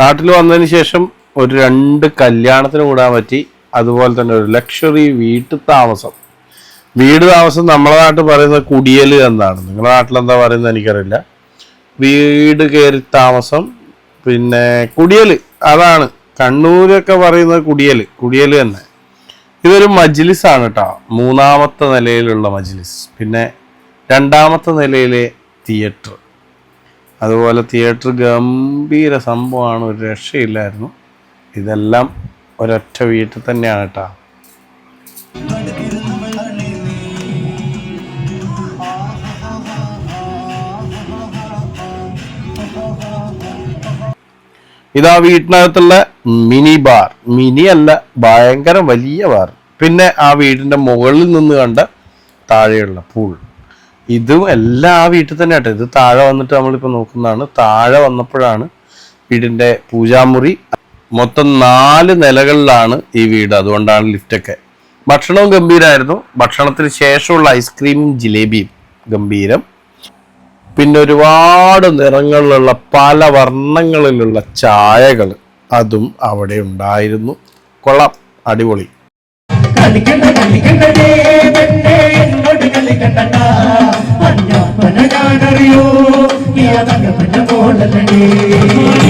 നാട്ടിൽ വന്നതിന് ശേഷം ഒരു രണ്ട് കല്യാണത്തിന് കൂടാൻ പറ്റി. അതുപോലെ തന്നെ ഒരു ലക്ഷറി വീട്ടു താമസം. വീട് താമസം നമ്മളെ നാട്ടിൽ പറയുന്നത് കുടിയൽ എന്നാണ്. നിങ്ങളുടെ നാട്ടിൽ എന്താ പറയുന്നത് എനിക്കറിയില്ല. വീട് കയറി താമസം പിന്നെ കുടിയൽ. അതാണ്. കണ്ണൂരൊക്കെ പറയുന്നത് കുടിയൽ. കുടിയൽ തന്നെ. ഇതൊരു മജ്ലിസ് ആണ് കേട്ടോ. മൂന്നാമത്തെ നിലയിലുള്ള മജ്ലിസ്. പിന്നെ രണ്ടാമത്തെ നിലയിലെ തിയേറ്റർ അതുപോലെ തിയേറ്റർ ഗംഭീര സംഭവമാണ് ഒരു രക്ഷയില്ലായിരുന്നു. ഇതെല്ലാം ഒരൊറ്റ വീട്ടിൽ തന്നെയാണ് കേട്ടോ. ഇതാ വീട്ടിനകത്തുള്ള മിനി ബാർ. മിനി അല്ല ഭയങ്കര വലിയ ബാർ. പിന്നെ ആ വീടിന്റെ മുകളിൽ നിന്ന് കണ്ട താഴെയുള്ള പൂൾ. ഇതും എല്ലാം ആ വീട്ടിൽ തന്നെ ആട്ടെ. ഇത് താഴെ വന്നിട്ട് നമ്മളിപ്പോൾ നോക്കുന്നതാണ്. താഴെ വന്നപ്പോഴാണ് വീടിന്റെ പൂജാമുറി. മൊത്തം നാല് നിലകളിലാണ് ഈ വീട്. അതുകൊണ്ടാണ് ലിഫ്റ്റൊക്കെ ഭക്ഷണവും ഗംഭീരമായിരുന്നു ഭക്ഷണത്തിന് ശേഷമുള്ള ഐസ്ക്രീമും ജിലേബിയും ഗംഭീരം. പിന്നെ ഒരുപാട് നിറങ്ങളിലുള്ള പല വർണങ്ങളിലുള്ള ചായകൾ അതും അവിടെ ഉണ്ടായിരുന്നു. കൊള്ളാം. അടിപൊളി. കളിക്കണ്ട കളിക്കണ്ടേ കളിക്കണ്ട తండ్రి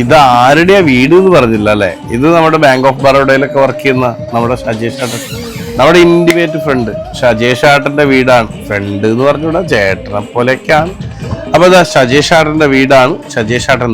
ഇത് ആരുടെയാ വീട് എന്ന് പറഞ്ഞില്ല അല്ലെ? ഇത് നമ്മുടെ ബാങ്ക് ഓഫ് ബറോഡയിലൊക്കെ വർക്ക് ചെയ്യുന്ന നമ്മുടെ ഏട്ടൻ നമ്മുടെ ഇൻഡിമേറ്റ് ഫ്രണ്ട് ഷജേഷ് ആട്ടന്റെ വീടാണ്. ഫ്രണ്ട് എന്ന് പറഞ്ഞുകൂടാ ചേട്ടനെ പോലെയൊക്കെയാണ്. അപ്പൊ ഇതാ ഷജേഷ് ആട്ടന്റെ വീടാണ്. ഷജേഷ് ആട്ടൻ